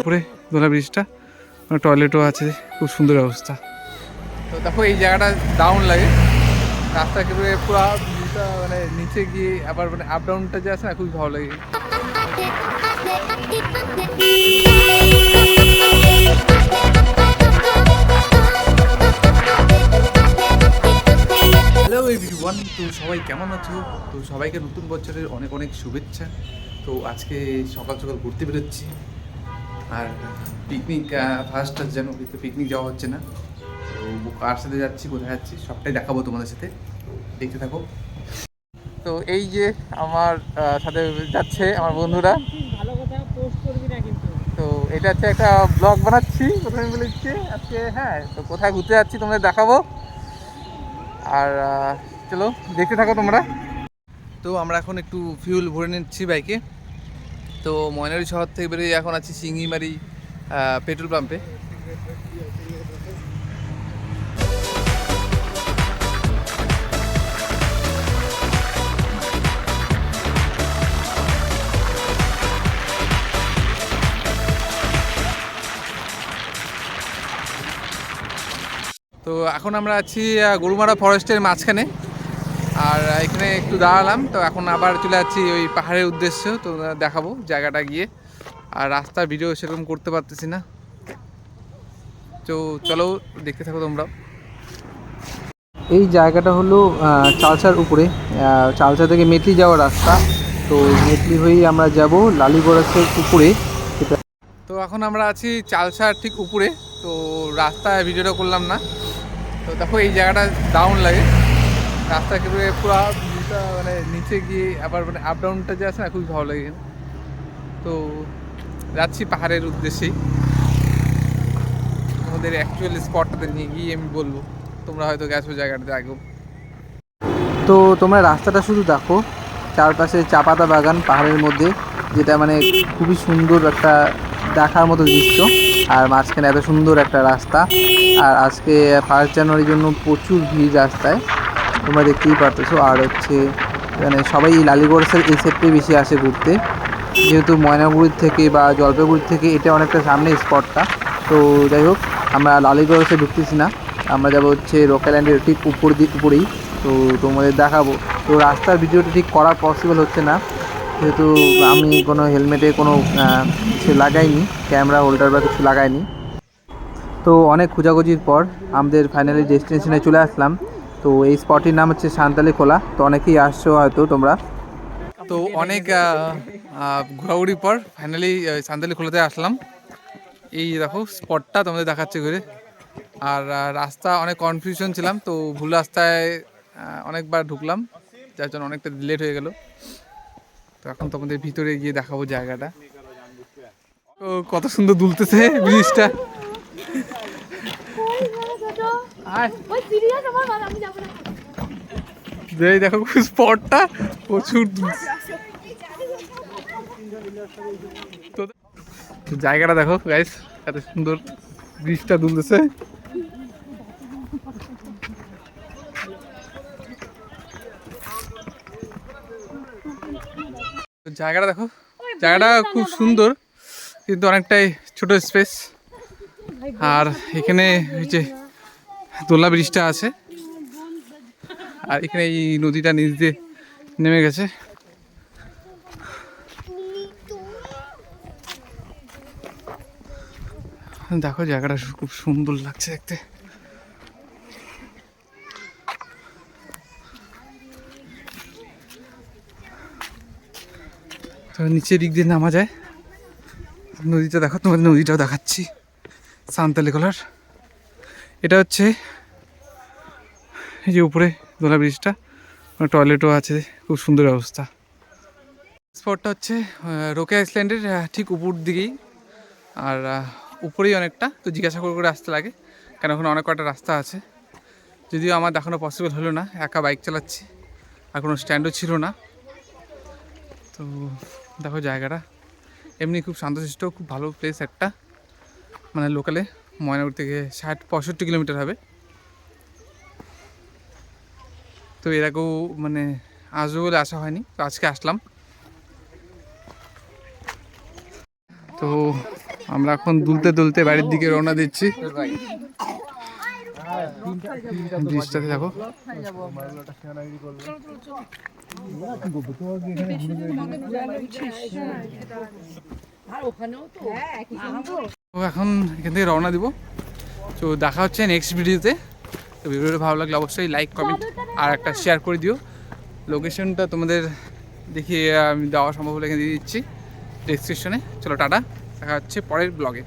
উপরে দোলা ব্রিজটা টয়লেটও আছে খুব সুন্দর অবস্থা। তো দেখো এই জায়গাটা ডাউন লাগে। রাস্তা একেবারে পুরো মানে নিচে গিয়ে আবার মানে আপ ডাউনটা যে আছে না খুবই ভালো লাগে। হ্যালো এভরিওয়ান তো সবাই কেমন আছো? তো সবাইকে নতুন বছরের অনেক অনেক শুভেচ্ছা। তো আজকে সকাল সকাল ঘুরতে বেরোচ্ছি। আর পিকনিক ফার্স্ট যেন কিন্তু পিকনিক যাওয়া হচ্ছে না। তো কার সাথে যাচ্ছি, কোথায় যাচ্ছি, সবটাই দেখাবো তোমাদের সাথে। দেখতে থাকো। তো এই যে আমার সাথে যাচ্ছে আমার বন্ধুরা। তো এটা হচ্ছে একটা ব্লগ বানাচ্ছি, প্রথমে বলেছি আজকে হ্যাঁ তো কোথায় ঘুরতে যাচ্ছি তোমাদের দেখাবো। আর চলো, দেখতে থাকো তোমরা। তো আমরা এখন একটু ফিউল ভরে নিচ্ছি বাইকে তো ময়নারি শহর থেকে বেরিয়ে এখন আছি সিঙ্গিমারি পেট্রোল পাম্পে তো এখন আমরা আছি গরুমারা ফরেস্টের মাঝখানে। আর এখানে একটু দাঁড়ালাম, তো এখন আবার চলে যাচ্ছি ওই পাহাড়ের উদ্দেশ্য, তো দেখাবো জায়গাটা গিয়ে। আর রাস্তার ভিডিও সেরকম করতে পারতেছি না। তো চলো দেখতে থাকো তোমরা এই জায়গাটা হলো চালসার উপরে। চালসা থেকে মেটলি যাওয়ার রাস্তা। তো মেটলি হয়েই আমরা যাব লালিগড়াসের উপরে। তো এখন আমরা আছি চালসার ঠিক উপরে। তো রাস্তায় ভিডিওটা করলাম না। তো দেখো এই জায়গাটা ডাউন লাগে। রাস্তা একেবারে পুরো মানে নিচে গিয়ে আবার মানে আপ ডাউনটা যে আছে না, খুবই ভালো লাগে তো যাচ্ছি পাহাড়ের উদ্দেশ্যেই আমাদের অ্যাকচুয়াল স্পটটাতে নিয়ে গিয়ে আমি বলব, তোমরা হয়তো গেছো জায়গাটাতে আগেও। তো তোমরা রাস্তাটা শুধু দেখো, চারপাশে চা পাতা বাগান পাহাড়ের মধ্যে, যেটা মানে খুবই সুন্দর একটা দেখার মতো দৃশ্য। আর মাঝখানে এত সুন্দর একটা রাস্তা। আর আজকে ফার্স্ট জানুয়ারির জন্য প্রচুর ভিড় রাস্তায়। তোমরা দেখতেই পারতেছো। আর হচ্ছে মানে সবাই এই লালিগড়ের এই সেটটাই বেশি আসে ঘুরতে। যেহেতু ময়নাগুড়ির থেকে বা জলপাইগুড়ির থেকে এটা অনেকটা সামনে স্পটটা তো যাই হোক, আমরা লালিগড়ে ঢুকতেছি না। আমরা যাব হচ্ছে রোকাল্যান্ডের ঠিক উপর দিক উপরেই। তো তোমাদের দেখাবো। তো রাস্তার ভিডিওটা ঠিক করা পসিবল হচ্ছে না। যেহেতু আমি কোনো হেলমেটে কোনো কিছু লাগাইনি। ক্যামেরা হোল্ডার বা কিছু লাগাইনি। তো অনেক খোঁজাখুঁজির পর আমাদের ফাইনালি ডেস্টিনেশনে চলে আসলাম। তো এই স্পটটির নাম হচ্ছে সান্তালি খোলা। তো অনেকেই আসছো হয়তো তোমরা। তো অনেক ঘোরাঘুরির পর ফাইনালি সান্তালি খোলাতে আসলাম। এই দেখো, স্পটটা তোমাদের দেখাচ্ছে ঘুরে। আর রাস্তা অনেক কনফিউশন ছিলাম, তো ভুল রাস্তায় অনেকবার ঢুকলাম। যার জন্য অনেকটা লেট হয়ে গেল। তো এখন তোমাদের ভিতরে গিয়ে দেখাবো জায়গাটা। কত সুন্দর দুলতেছে ব্রিজটা আয় ওই সিরিয়াস আমার বাবা আমি যাব না এই দেখো স্পটটা প্রচুর তো জায়গাটা দেখো গাইস এত সুন্দর ব্রিজটা দুলতেছে। জায়গাটা দেখো জায়গাটা খুব সুন্দর কিন্তু অনেকটাই ছোট স্পেস আর এখানে ওই যে দোলা ব্রিজটা আছে। আর এখানে এই নদীটা নিচ দিয়ে নেমে গেছে। দেখো জায়গাটা খুব সুন্দর লাগছে দেখতে। তো নিচের দিক দিয়ে নামা যায়। নদীটা দেখো, তোমাদের নদীটাও দেখাচ্ছি। সান্তালি কলার। এটা হচ্ছে এই যে উপরে দোলা ব্রিজটা টয়লেটও আছে, খুব সুন্দর অবস্থা। স্পটটা হচ্ছে রোকে আইসল্যান্ডের ঠিক উপর দিকেই। আর উপরেই অনেকটা, তো জিজ্ঞাসা করে করে আসতে লাগে, কেন ওখানে অনেক কটা রাস্তা আছে। যদিও আমার দেখানো পসিবল হলো না, একা বাইক চালাচ্ছি, আর কোনো স্ট্যান্ডও ছিল না। তো দেখো জায়গাটা, এমনি খুব শান্তশিষ্ট, খুব ভালো প্লেস একটা মানে লোকালে ময়নাগুড়ি থেকে ষাট পঁয়ষট্টি কিলোমিটার হবে। তো এর আগেও মানে আসব বলে আসা হয়নি, তো আজকে আসলাম। তো আমরা এখন দুলতে দুলতে বাড়ির দিকে রওনা দিচ্ছি। ব্রিজটাতে দেখো তো এখন এখান থেকে রওনা দিব। তো দেখা হচ্ছে নেক্সট ভিডিওতে তো ভিডিওটা ভালো লাগলে অবশ্যই লাইক কমেন্ট আর একটা শেয়ার করে দিও। লোকেশনটা তোমাদের দেখিয়ে আমি দেওয়া সম্ভব হলে এখানে দিয়ে দিচ্ছি। ডিসক্রিপশনে চলো টাটা। দেখা হচ্ছে পরের ব্লগে